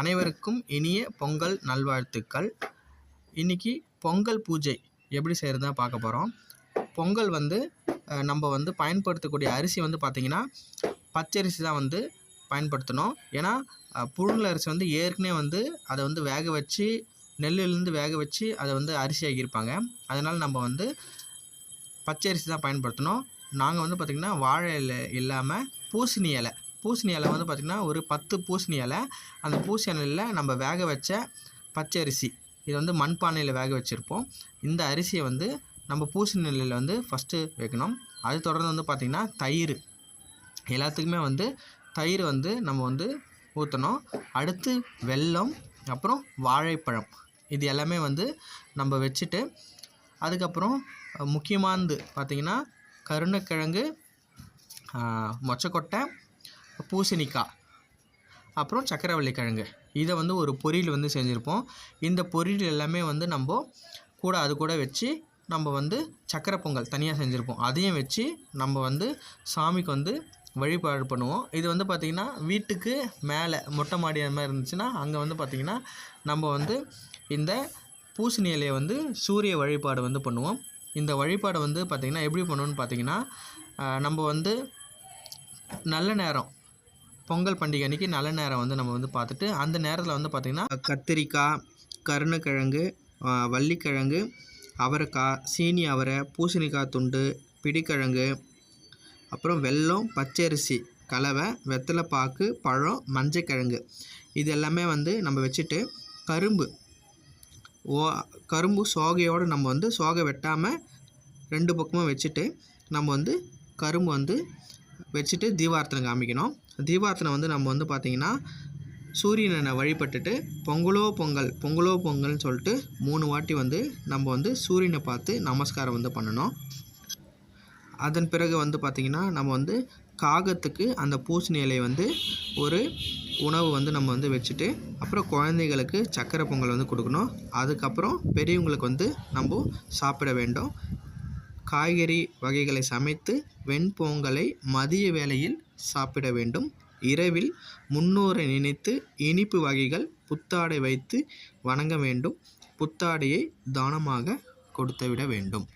அனைவருக்கும் இனிய பொங்கல் நல்வாழ்த்துக்கள். இன்றைக்கி பொங்கல் பூஜை எப்படி செய்கிறதா பார்க்க போகிறோம் பொங்கல் வந்து நம்ம வந்து பயன்படுத்தக்கூடிய அரிசி வந்து பார்த்திங்கன்னா பச்சரிசி தான் வந்து பயன்படுத்தணும். ஏன்னா புழுங்கல் அரிசி வந்து ஏற்கனவே வந்து அதை வந்து வேக வச்சு நெல்லுலேருந்து வேக வச்சு அதை வந்து அரிசி ஆகியிருப்பாங்க அதனால் நம்ம வந்து பச்சரிசி தான் பயன்படுத்தணும். நாங்கள் வந்து பார்த்திங்கன்னா வாழை இலை இல்லாமல் பூசணி இலை பூசணி இலை வந்து பார்த்திங்கன்னா ஒரு பத்து பூசணி இலை. அந்த பூசணி இலையில் நம்ம வேக வச்ச பச்சரிசி இது வந்து மண்பானையில் வேக வச்சுருப்போம். இந்த அரிசியை வந்து நம்ம பூசணி இலையில் வந்து ஃபஸ்ட்டு வைக்கணும். அது தொடர்ந்து வந்து பார்த்திங்கன்னா தயிர். எல்லாத்துக்குமே வந்து தயிர் வந்து நம்ம வந்து ஊற்றணும் அடுத்து வெல்லம் அப்புறம் வாழைப்பழம். இது எல்லாமே வந்து நம்ம வச்சுட்டு அதுக்கப்புறம் முக்கியமானது பார்த்திங்கன்னா கருணக்கிழங்கு மொச்சக்கொட்டை பூசணிக்காய். அப்புறம் சக்கரவள்ளி கிழங்கு இதை வந்து ஒரு பொரியல் வந்து செஞ்சுருப்போம். இந்த பொரியல் எல்லாமே வந்து நம்ம கூட அது கூட வச்சு நம்ம வந்து சக்கரை பொங்கல் தனியாக செஞ்சுருப்போம். அதையும் வச்சு நம்ம வந்து சாமிக்கு வந்து வழிபாடு பண்ணுவோம். இது வந்து பார்த்திங்கன்னா வீட்டுக்கு மேலே மொட்டை மாடி அந்த மாதிரி இருந்துச்சுன்னா அங்கே வந்து பார்த்திங்கன்னா நம்ம வந்து இந்த பூசணி இலையை வந்து சூரிய வழிபாடு வந்து பண்ணுவோம். இந்த வழிபாடை வந்து பார்த்திங்கன்னா எப்படி பண்ணுவோன்னு பார்த்திங்கன்னா நம்ம வந்து நல்ல நேரம் பொங்கல் பண்டிகை அன்றைக்கி நல்ல நேரம் வந்து நம்ம வந்து பார்த்துட்டு அந்த நேரத்தில் வந்து பார்த்திங்கன்னா கத்திரிக்காய் கருணக்கிழங்கு வள்ளிக்கிழங்கு அவரைக்காய் சீனி அவரை பூசணிக்காய் துண்டு பிடிக்கிழங்கு அப்புறம் வெல்லம் பச்சரிசி கலவை வெத்தலைப்பாக்கு பழம் மஞ்சக்கிழங்கு. இது எல்லாமே வந்து நம்ம வச்சுட்டு கரும்பு ஓ கரும்பு சோகையோடு நம்ம வந்து சோகை வெட்டாமல் ரெண்டு பக்கமும் வச்சுட்டு நம்ம வந்து கரும்பு வந்து வச்சுட்டு தீபார்த்தனை காமிக்கணும். தீபார்த்தனை வந்து நம்ம வந்து பார்த்திங்கன்னா சூரியனை வழிபட்டுட்டு பொங்கலோ பொங்கல் பொங்கலோ பொங்கல்னு சொல்லிட்டு மூணு வாட்டி வந்து நம்ம வந்து சூரியனை பார்த்து நமஸ்காரம் வந்து பண்ணணும். அதன் பிறகு வந்து பார்த்திங்கன்னா நம்ம வந்து காகத்துக்கு அந்த பூசணி இலையை வந்து ஒரு உணவு வந்து நம்ம வந்து வச்சுட்டு அப்புறம் குழந்தைகளுக்கு சக்கரை பொங்கல் வந்து கொடுக்கணும். அதுக்கப்புறம் பெரியவங்களுக்கு வந்து நம்ம சாப்பிட வேண்டும். காய்கறி வகைகளை சமைத்து வெண்பொங்கலை மதிய வேளையில் சாப்பிட வேண்டும். இரவில் முன்னோரை நினைத்து இனிப்பு வகைகள் புத்தாடை வைத்து வணங்க வேண்டும். புத்தாடையை தானமாக கொடுத்துவிட வேண்டும்.